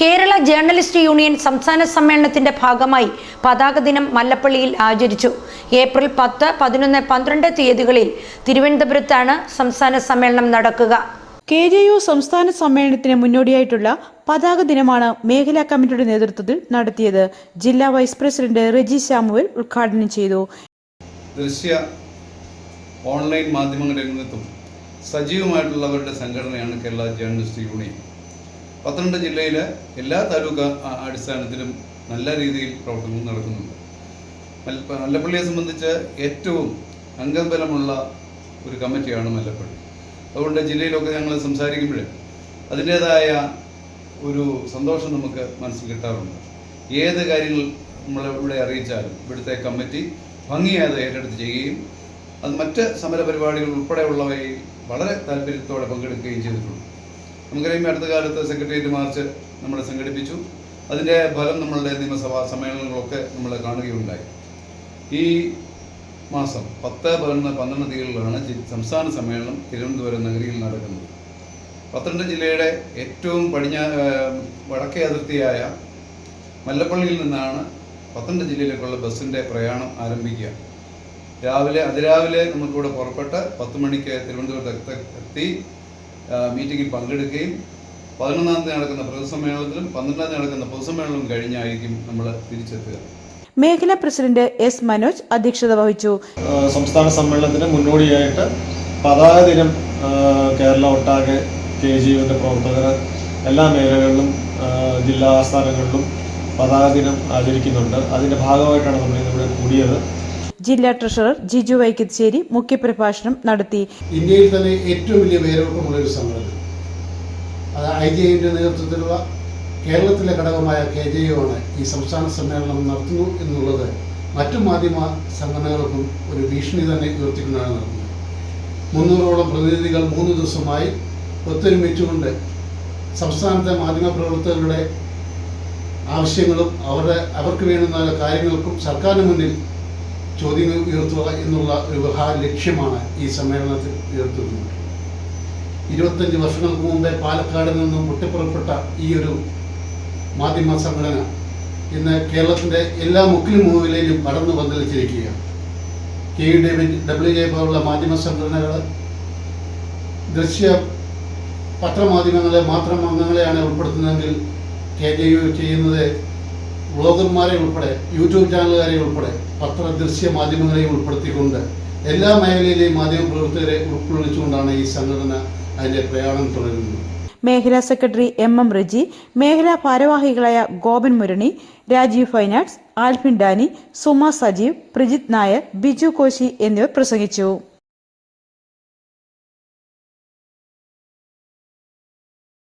Kerala journalist union സംസ്ഥാന സമ്മേളനത്തിന്റെ ഭാഗമായി പതാക ദിനം മല്ലപ്പള്ളിയിൽ ആചരിച്ചു. ഏപ്രിൽ പത്ത് പതിനൊന്ന് പന്ത്രണ്ട് തീയതികളിൽ തിരുവനന്തപുരത്താണ് സംസ്ഥാന സമ്മേളനം നടക്കുക. കെ ജെ യു സംസ്ഥാന സമ്മേളനത്തിന് മുന്നോടിയായിട്ടുള്ള പതാക ദിനമാണ് മേഖലാ കമ്മിറ്റിയുടെ നേതൃത്വത്തിൽ നടത്തിയത്. ജില്ലാ വൈസ് പ്രസിഡന്റ് റെജി ശാമുവൽ ഉദ്ഘാടനം ചെയ്തു. ദൃശ്യ ഓൺലൈൻ മാധ്യമങ്ങളുടെ രംഗത്തും സജീവമായിട്ടുള്ളവരുടെ സംഘടനയാണ് കേരള ജേർണലിസ്റ്റ് യൂണിയൻ. പത്തനംതിട്ട ജില്ലയിലെ എല്ലാ താലൂക്ക് അടിസ്ഥാനത്തിലും നല്ല രീതിയിൽ പ്രവർത്തനങ്ങൾ നടക്കുന്നുണ്ട്. മല്ലപ്പള്ളിയെ സംബന്ധിച്ച് ഏറ്റവും അംഗബലമുള്ള ഒരു കമ്മിറ്റിയാണ് മല്ലപ്പള്ളി. അതുകൊണ്ട് ജില്ലയിലൊക്കെ ഞങ്ങൾ സംസാരിക്കുമ്പോൾ അതിന്റേതായ ഒരു സന്തോഷം നമുക്ക് മനസ്സിൽ കിട്ടാറുണ്ട്. ഏത് കാര്യങ്ങൾ നമ്മൾ ഇവിടെ അറിയിച്ചാലും ഇവിടുത്തെ കമ്മിറ്റി ഭംഗിയായത് ഏറ്റെടുത്ത് ചെയ്യുകയും അത് മറ്റ് സമരപരിപാടികൾ ഉൾപ്പെടെയുള്ളവയിൽ വളരെ താല്പര്യത്തോടെ പങ്കെടുക്കുകയും ചെയ്തിട്ടുണ്ട്. നമുക്കറിയാം അടുത്ത കാലത്ത് സെക്രട്ടേറിയറ്റ് മാർച്ച് നമ്മൾ സംഘടിപ്പിച്ചു. അതിന്റെ ഫലം നമ്മളുടെ നിയമസഭാ സമ്മേളനങ്ങളൊക്കെ നമ്മൾ കാണുകയുണ്ടായി. ഈ മാസം പത്ത് പതിനൊന്ന് പന്ത്രണ്ട് തീയതികളിലാണ് സംസ്ഥാന സമ്മേളനം തിരുവനന്തപുരം നഗരിയിൽ നടക്കുന്നത്. പത്തനംതിട്ട ജില്ലയുടെ ഏറ്റവും പടിഞ്ഞാ വടക്കേ അതിർത്തിയായ മല്ലപ്പള്ളിയിൽ നിന്നാണ് പത്തനംതിട്ട ജില്ലയിലേക്കുള്ള ബസ്സിന്റെ പ്രയാണം ആരംഭിക്കുക. രാവിലെ അതിരാവിലെ നമുക്കിവിടെ പുറപ്പെട്ട് പത്ത് മണിക്ക് തിരുവനന്തപുരത്ത് എത്ത- മീറ്റിങ്ങിൽ പങ്കെടുക്കുകയും പതിനൊന്നാം തീയതി നടക്കുന്ന പൊതുസമ്മേളനത്തിലും പന്ത്രണ്ടാം തീയതി നടക്കുന്ന പൊതുസമ്മേളനവും കഴിഞ്ഞായിരിക്കും നമ്മൾ തിരിച്ചെത്തുക. മേഖലാ പ്രസിഡന്റ് എസ് മനോജ് അധ്യക്ഷത വഹിച്ചു. സംസ്ഥാന സമ്മേളനത്തിന് മുന്നോടിയായിട്ട് പതാക ദിനം കേരള ഒട്ടാകെ കെ ജി യുവിന്റെ പ്രവർത്തകർ എല്ലാ മേഖലകളിലും ജില്ലാ ആസ്ഥാനങ്ങളിലും പതാക ദിനം ആചരിക്കുന്നുണ്ട്. അതിന്റെ ഭാഗമായിട്ടാണ് നമ്മൾ ഇന്നിവിടെ കൂടിയത്. ജില്ലാ ട്രഷറർ ജിജു വൈക്കത്ശ്ശേരി മുഖ്യപ്രഭാഷണം നടത്തി. ഇന്ത്യയിൽ തന്നെ ഏറ്റവും വലിയ വേരോട്ടമുള്ള ഒരു സംഘടന. അത് ഐ ജെ യുവിന്റെ നേതൃത്വത്തിലുള്ള കേരളത്തിലെ ഘടകമായ കെ ജെ ആണ് ഈ സംസ്ഥാന സമ്മേളനം നടത്തുന്നു എന്നുള്ളത് മറ്റു മാധ്യമ സംഘടനകൾക്കും ഒരു ഭീഷണി തന്നെ ഉയർത്തിക്കൊണ്ടാണ് നടത്തുന്നത് മുന്നൂറോളം പ്രതിനിധികൾ മൂന്ന് ദിവസമായി ഒത്തൊരുമിച്ചുകൊണ്ട് സംസ്ഥാനത്തെ മാധ്യമ പ്രവർത്തകരുടെ ആവശ്യങ്ങളും അവരുടെ അവർക്ക് വേണ്ടുന്ന കാര്യങ്ങൾക്കും സർക്കാരിന് മുന്നിൽ ചോദ്യങ്ങൾ ഉയർത്തുക എന്നുള്ള ഒരു മഹാ ലക്ഷ്യമാണ് ഈ സമ്മേളനത്തിൽ ഉയർത്തുന്നത്. ഇരുപത്തഞ്ച് വർഷങ്ങൾക്ക് മുമ്പേ പാലക്കാട് നിന്നും പൊട്ടിപ്പുറപ്പെട്ട ഈ ഒരു മാധ്യമ സംഘടന ഇന്ന് കേരളത്തിന്റെ എല്ലാ മുക്കിലും മൂവിലേലും പടർന്നു പന്തലിച്ചിരിക്കുകയാണ്. കെ യു ഡബ്ല്യു ജെ പോലുള്ള മാധ്യമ സംഘടനകൾ ദൃശ്യ പത്രമാധ്യമങ്ങളെ മാത്രം അംഗങ്ങളെയാണ് ഉൾപ്പെടുത്തുന്നതെങ്കിൽ കെ ജെ യു ചെയ്യുന്നത് വ്ളോഗർമാരെ ഉൾപ്പെടെ യൂട്യൂബ് ചാനലുകാരെ ഉൾപ്പെടെ പത്ര ദൃശ്യ മാധ്യമങ്ങളെ ഉൾപ്പെടുത്തിക്കൊണ്ട് എല്ലാ മേഖലയിലെയും മാധ്യമ പ്രവർത്തകരെ ഉൾക്കൊള്ളിച്ചുകൊണ്ടാണ് ഈ സംഘടന അതിന്റെ പ്രയാണം തുടരുന്നത്. മേഖലാ സെക്രട്ടറി എം എം റിജി മേഖലാ ഭാരവാഹികളായ ഗോപൻ മുരണി രാജീവ് ഫൈനാർട്സ് ആൽഫിൻ ഡാനി സുമ സജീവ് പ്രജിത് നായർ ബിജു കോശി എന്നിവർ പ്രസംഗിച്ചു.